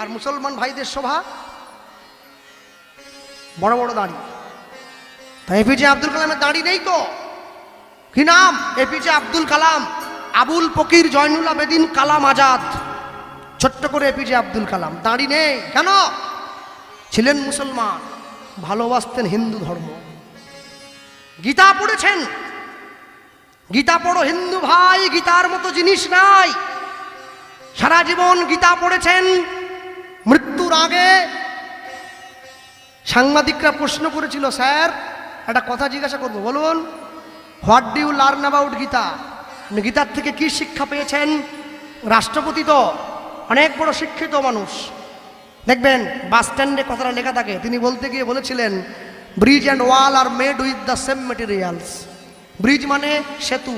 আর মুসলমান ভাইদের শোভা বড় বড় দাড়ি। তাই এপিজে আব্দুল কালামের দাড়ি নেই তো? কি নাম? এপিজে আব্দুল কালাম, আবুল ফকির জয়নুল আবেদিন কালাম আজাদ। ছোট্ট করে এপিজে আব্দুল কালাম। দাড়ি নেই। কেন? ছিলেন মুসলমান, ভালোবাসতেন হিন্দু ধর্ম। গীতা পড়েছেন? গীতা পড়ো হিন্দু ভাই, গীতার মতো জিনিস নাই। সারা জীবন গীতা পড়েছেন। মৃত্যুর আগে সাংবাদিকরা প্রশ্ন করেছিল, স্যার, একটা কথা জিজ্ঞাসা করব, বলুন। What do you learn about Gita গীতার থেকে কি শিক্ষা পেয়েছেন? রাষ্ট্রপতি তো অনেক বড় শিক্ষিত মানুষ। দেখবেন, বাস স্ট্যান্ডে কথাটা লেখা থাকে। তিনি বলতে গিয়ে বলেছিলেন bridge and wall are made with the same materials bridge মানে সেতু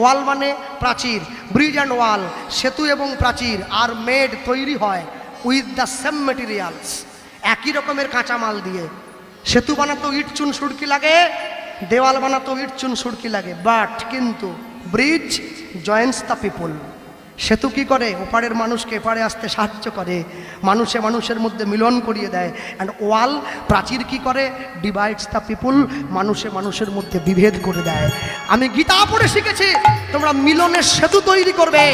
ওয়াল মানে প্রাচীর। ব্রিজ অ্যান্ড ওয়াল সেতু এবং প্রাচীর আর মেড তৈরি হয়। উইথ দ্য সেম মেটেরিয়ালস একই রকমের কাঁচামাল দিয়ে। সেতু বানাতো ইট, চুন, সুরকি লাগে, দেওয়াল বানাতো ইট, চুন, সুরকি লাগে। বাট কিন্তু ব্রিজ জয়েন্টস দ্য পিপল সেতু কি করে? ওপারের মানুষকে এপারে আসতে সাহায্য করে। মানুষে মানুষের মধ্যে মিলন করিয়ে দেয়। অ্যান্ড ওয়াল প্রাচীর কি করে? ডিভাইডস দ্য পিপুল মানুষে মানুষের মধ্যে বিভেদ করে দেয়। আমি গীতা পড়ে শিখেছি, তোমরা মিলনের সেতু তৈরি করবে,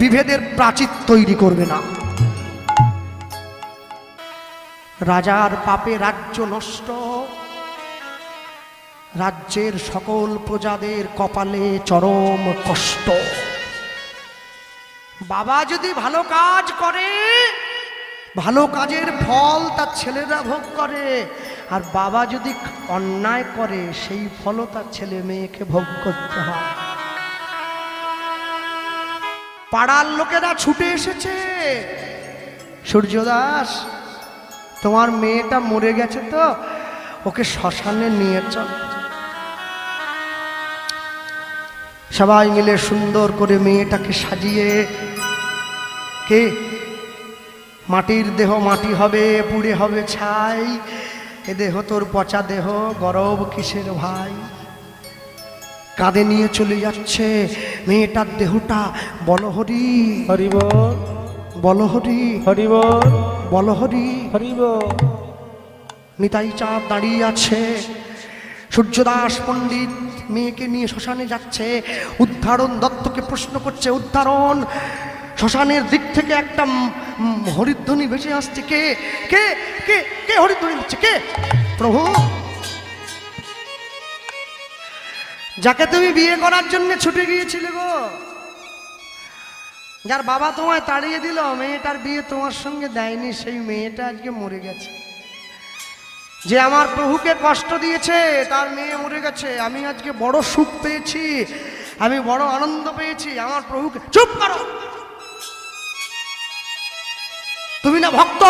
বিভেদের প্রাচীর তৈরি করবে না। রাজার পাপে রাজ্য নষ্ট। রাজ্যের সকল প্রজাদের কপালে চরম কষ্ট। বাবা যদি ভালো কাজ করে, ভালো কাজের ফল তার ছেলেরা ভোগ করে, আর বাবা যদি অন্যায় করে, সেই ফলও তার ছেলে মেয়েকে ভোগ করতে হয়। পাড়ার লোকেরা ছুটে এসেছে। সূর্যদাস তোমার মেয়েটা মরে গেছে তো ওকে শ্মশানে নিয়ে চল। সবাই মিলে সুন্দর করে মেয়েটাকে সাজিয়ে কে? মাটির দেহ মাটি হবে পুড়ে হবে ছাই। এ দেহ তোর পচা দেহ গরব কিসের ভাই? কাঁধে নিয়ে চলে যাচ্ছে মেয়েটার দেহটা বলহরি হরিবল বলহরি হরিবল বলহরি হরিবল নিতাই চাঁদ দাঁড়িয়ে আছে। সূর্যদাস পণ্ডিত মেয়েকে নিয়ে শ্মশানে যাচ্ছে। উদ্ধারণ দত্তকে প্রশ্ন করছে উদ্ধারণ শ্মশানের দিক থেকে একটা হরিধ্বনি ভেসে আসছে। কে কে কে কে হরিধ্বনি দিচ্ছে? কে? প্রভু। যাকে তুমি বিয়ে করার জন্য ছুটে গিয়েছিলে গো। যার বাবা তোমায় তাড়িয়ে দিল, মেয়েটার বিয়ে তোমার সঙ্গে দেয়নি, সেই মেয়েটা আজকে মরে গেছে। যে আমার প্রভুকে কষ্ট দিয়েছে, তার মেয়ে মরে গেছে। আমি আজকে বড় সুখ পেয়েছি, আমি বড় আনন্দ পেয়েছি। আমার প্রভুকে চুপ করো। তুমি না ভক্ত,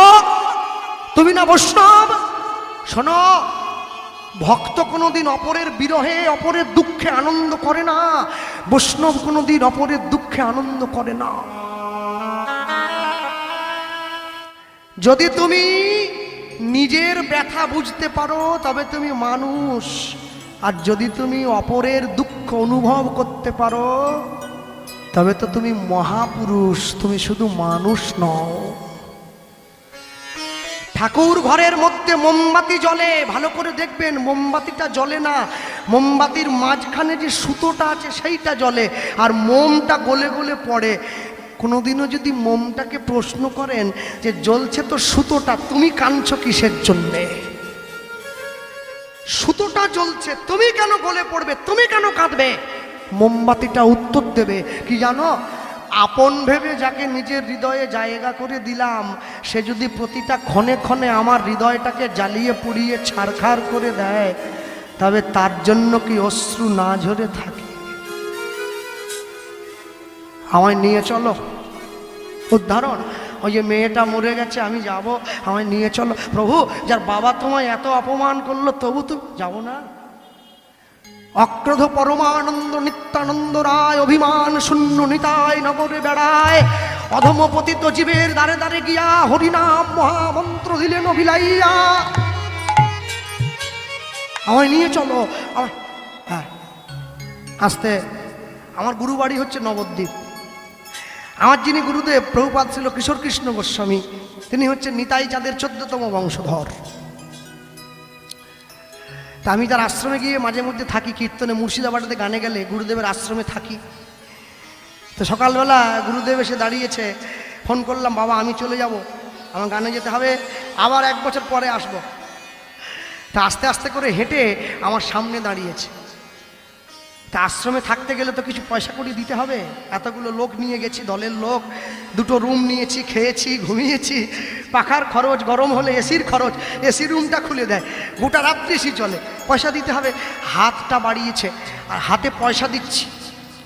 তুমি না বৈষ্ণব, শোনো। ভক্ত কোনোদিন অপরের বিরহে, অপরের দুঃখে আনন্দ করে না। বৈষ্ণব কোনোদিন অপরের দুঃখে আনন্দ করে না। যদি তুমি নিজের ব্যথা বুঝতে পারো, তবে তুমি মানুষ। আর যদি তুমি অপরের দুঃখ অনুভব করতে পারো, তবে তো তুমি মহাপুরুষ, তুমি শুধু মানুষ নও। ঠাকুর ঘরের মধ্যে মোমবাতি জ্বলে, ভালো করে দেখবেন মোমবাতিটা জ্বলে না। মোমবাতির মাঝখানে যে সুতোটা আছে সেইটা জ্বলে, আর মোমটা গলে গলে পড়ে। কোনোদিনও যদি মোমটাকে প্রশ্ন করেন যে, জ্বলছে তো সুতোটা, তুমি কাঁদছ কিসের জন্যে? সুতোটা জ্বলছে, তুমি কেন গলে পড়বে? তুমি কেন কাঁদবে? মোমবাতিটা উত্তর দেবে। কি জানো? আপন ভেবে যাকে নিজের হৃদয়ে জায়গা করে দিলাম, সে যদি প্রতিটা ক্ষণে ক্ষণে আমার হৃদয়টাকে জ্বালিয়ে পুড়িয়ে ছাড়খাড় করে দেয়, তবে তার জন্য কি অশ্রু না ঝরে থাকে? আমায় নিয়ে চলো। উদাহরণ, ওই যে মেয়েটা মরে গেছে, আমি যাব। আমায় নিয়ে চলো। প্রভু, যার বাবা তোমায় এত অপমান করল, তবু তো যাব না। অক্রোধ পরমানন্দ, নিত্যানন্দ রায়, অভিমান শূন্য নিতায় নগরে বেড়ায়। অধমপতিত জীবের দ্বারে দ্বারে গিয়া হরিনাম মহামন্ত্র দিলেন অভিলাইয়া। আমায় নিয়ে চলো। হ্যাঁ। আসতে। আমার গুরু বাড়ি হচ্ছে নবদ্বীপ। আমার যিনি গুরুদেব প্রভুপাত ছিল কিশোর কৃষ্ণ গোস্বামী। তিনি হচ্ছেন নিতাই চাঁদের চোদ্দতম বংশধর। তা আমি তার আশ্রমে গিয়ে মাঝে মধ্যে থাকি, কীর্তনে। মুর্শিদাবাদে গানে গেলে গুরুদেবের আশ্রমে থাকি। তো সকালবেলা গুরুদেব এসে দাঁড়িয়েছে, ফোন করলাম, বাবা, আমি চলে যাব। আমার গানে যেতে হবে, আবার এক বছর পরে আসব। তা আস্তে আস্তে করে হেঁটে আমার সামনে দাঁড়িয়েছে। তা আশ্রমে থাকতে গেলে তো কিছু পয়সা করে দিতে হবে। এতগুলো লোক নিয়ে গেছি, দলের লোক। দুটো রুম নিয়েছি, খেয়েছি, ঘুমিয়েছি। পাখার খরচ, গরম হলে এসির খরচ। এসি রুমটা খুলে দেয়। গোটা রাত্রি এসি চলে। পয়সা দিতে হবে। হাতটা বাড়িয়েছে। আর হাতে পয়সা দিচ্ছি।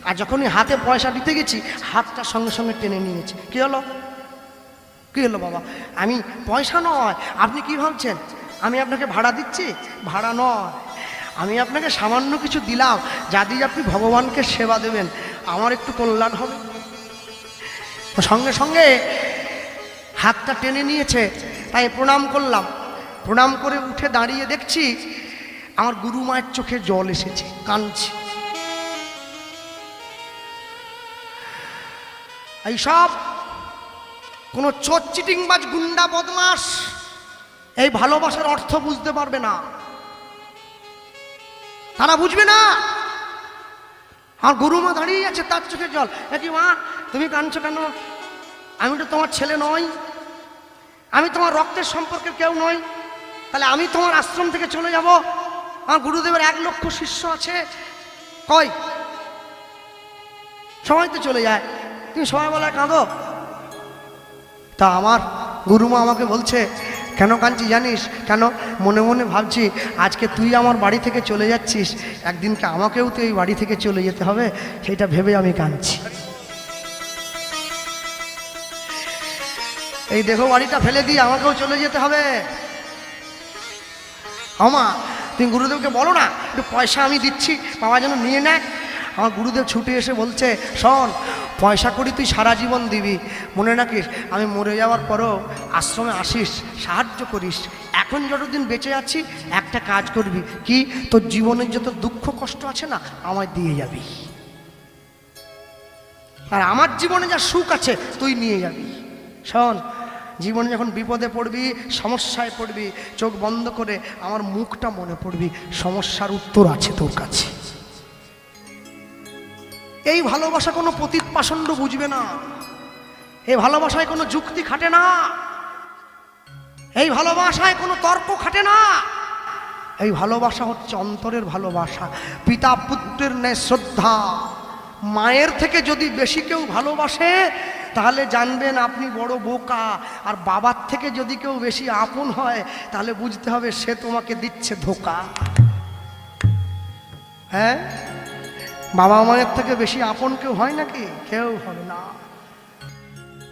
আর যখনই হাতে পয়সা দিতে গেছি, হাতটা সঙ্গে সঙ্গে টেনে নিয়েছে। কী হলো? কী হলো বাবা? আমি পয়সা নয়। আপনি কি ভাবছেন? আমি আপনাকে ভাড়া দিচ্ছি? ভাড়া নয়। আমি আপনাকে সামান্য কিছু দিলাম, যা দিয়ে আপনি ভগবানকে সেবা দেবেন। আমার একটু কল্যাণ হবে। সঙ্গে সঙ্গে হাতটা টেনে নিয়েছে, তাই প্রণাম করলাম। প্রণাম করে উঠে দাঁড়িয়ে দেখছি আমার গুরু মায়ের চোখে জল এসেছে, কাঁদছি। এইসব কোনো চোর চিটিংবাজ গুন্ডা বদমাস এই ভালোবাসার অর্থ বুঝতে পারবে না। তারা বুঝবে না। আমার গুরুমা দাঁড়িয়ে আছে, তার চোখে জল। একই মা, তুমি কাঁদছো কেন? আমি তো তোমার ছেলে নই। আমি তোমার রক্তের সম্পর্কে কেউ নই। তাহলে আমি তোমার আশ্রম থেকে চলে যাব। আমার গুরুদেবের এক লক্ষ শিষ্য আছে। কই? সবাই তো চলে যায়। তুমি সবাই বলে কাঁদো। তা আমার গুরুমা আমাকে বলছে কেন কাঁদছি জানিস? কেন? মনে মনে ভাবছি, আজকে তুই আমার বাড়ি থেকে চলে যাচ্ছিস, একদিনকে আমাকেও তো এই বাড়ি থেকে চলে যেতে হবে, সেটা ভেবে আমি কাঁদছি। এই দেখো বাড়িটা ফেলে দিয়ে আমাকেও চলে যেতে হবে। আমা তুমি গুরুদেবকে বলো না, একটু পয়সা আমি দিচ্ছি, বাবা যেন নিয়ে নেয়। আমার গুরুদেব ছুটে এসে বলছে, শোন পয়সা করি তুই সারা জীবন দিবি। মনে রাখিস, আমি মরে যাওয়ার পরও আশ্রমে আসিস, সাহায্য করিস। এখন যতদিন বেঁচে আছি, একটা কাজ করবি। কি? তোর জীবনের যত দুঃখ কষ্ট আছে না, আমায় দিয়ে যাবি। আর আমার জীবনে যা সুখ আছে, তুই নিয়ে যাবি। শোন, জীবনে যখন বিপদে পড়বি, সমস্যায় পড়বি, চোখ বন্ধ করে আমার মুখটা মনে পড়বি, সমস্যার উত্তর আছে তোর কাছে। এই ভালোবাসা কোনো পতিত পাষণ্ড বুঝবে না। এই ভালোবাসায় কোনো যুক্তি খাটে না। এই ভালোবাসায় কোনো তর্ক খাটে না। এই ভালোবাসা হচ্ছে অন্তরের ভালোবাসা, পিতা পুত্রের ন্যায় শ্রদ্ধা। মায়ের থেকে যদি বেশি কেউ ভালোবাসে, তাহলে জানবেন আপনি বড় বোকা। আর বাবার থেকে যদি কেউ বেশি আপন হয়, তাহলে বুঝতে হবে সে তোমাকে দিচ্ছে ধোকা। হ্যাঁ? বাবা মায়ের থেকে বেশি আপন কেউ হয় নাকি? কেউ হবে না।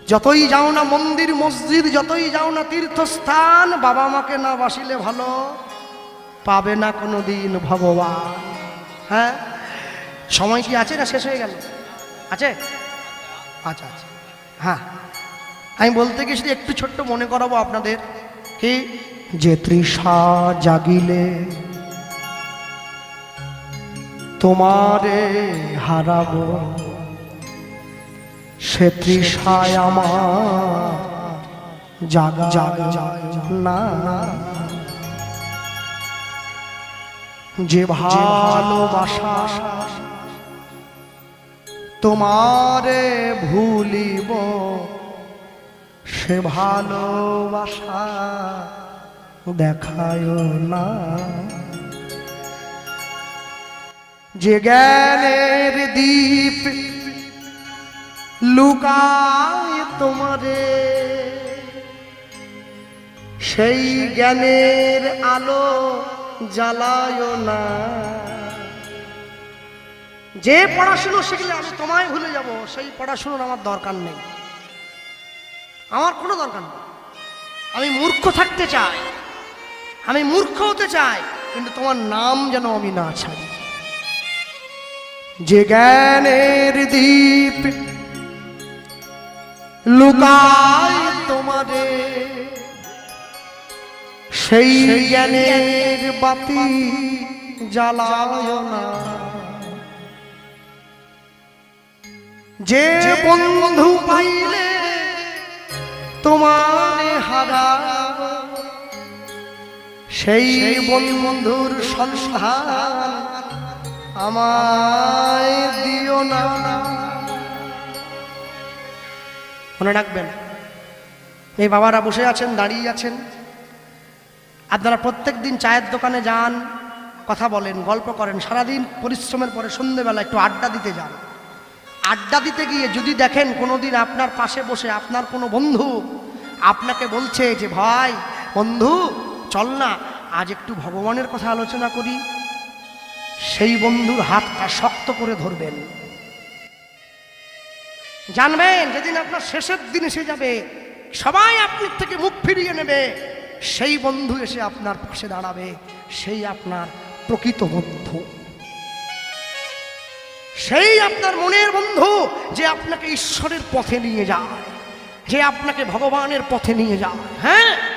যতই যাও না মন্দির, মসজিদ, যতই যাও না তীর্থস্থান বাবা মাকে না বাসিলে ভালো। পাবে না কোনো দিন ভগবান। হ্যাঁ? সময় কি আছে না শেষ হয়ে গেল? আছে? আচ্ছা আচ্ছা। হ্যাঁ। আমি বলতে গেছি একটু ছোট্ট মনে করাবো আপনাদের। কি? যে তৃষা জাগিলে তোমারে হারাবো। সে তৃষায় আমার জাগা জাগা না। যে ভালোবাসা তোমারে ভুলিব, সে ভালোবাসা দেখায় না। যে জ্ঞানের দ্বীপ লুকায় তোমারে। সেই জ্ঞানের আলো জ্বালায় না। যে পড়াশুনো শিখলে আমি তোমায় ভুলে যাব, সেই পড়াশুনোর আমার দরকার নেই। আমার কোনো দরকার নেই। আমি মূর্খ থাকতে চাই। আমি মূর্খ হতে চাই, কিন্তু তোমার নাম যেন আমি না ছাড়ি। যে জ্ঞানের দ্বীপ লুকায় তোমারে সেই জ্ঞানের বাতি জ্বালায় না। যে বন্ধু পাইলে তোমার হারা সেই বন্ধুর সন্ধান মনে রাখবেন, এই বাবারা বসে আছেন, দাঁড়িয়ে আছেন। আপনারা প্রত্যেক দিন চায়ের দোকানে যান, কথা বলেন, গল্প করেন, সারাদিন পরিশ্রমের পরে সন্ধেবেলা একটু আড্ডা দিতে যান। আড্ডা দিতে গিয়ে যদি দেখেন কোনোদিন আপনার পাশে বসে আপনার কোনো বন্ধু আপনাকে বলছে যে, ভাই, বন্ধু, চল না, আজ একটু ভগবানের কথা আলোচনা করি। সেই বন্ধুর হাতটা শক্ত করে ধরবেন। জানবেন, যেদিন আপনার শেষের দিন এসে যাবে, সবাই আপনার থেকে মুখ ফিরিয়ে নেবে। সেই বন্ধু এসে আপনার পাশে দাঁড়াবে, সেই আপনার প্রকৃত বন্ধু। সেই আপনার মনের বন্ধু যে আপনাকে ঈশ্বরের পথে নিয়ে যায়, যে আপনাকে ভগবানের পথে নিয়ে যায় হ্যাঁ?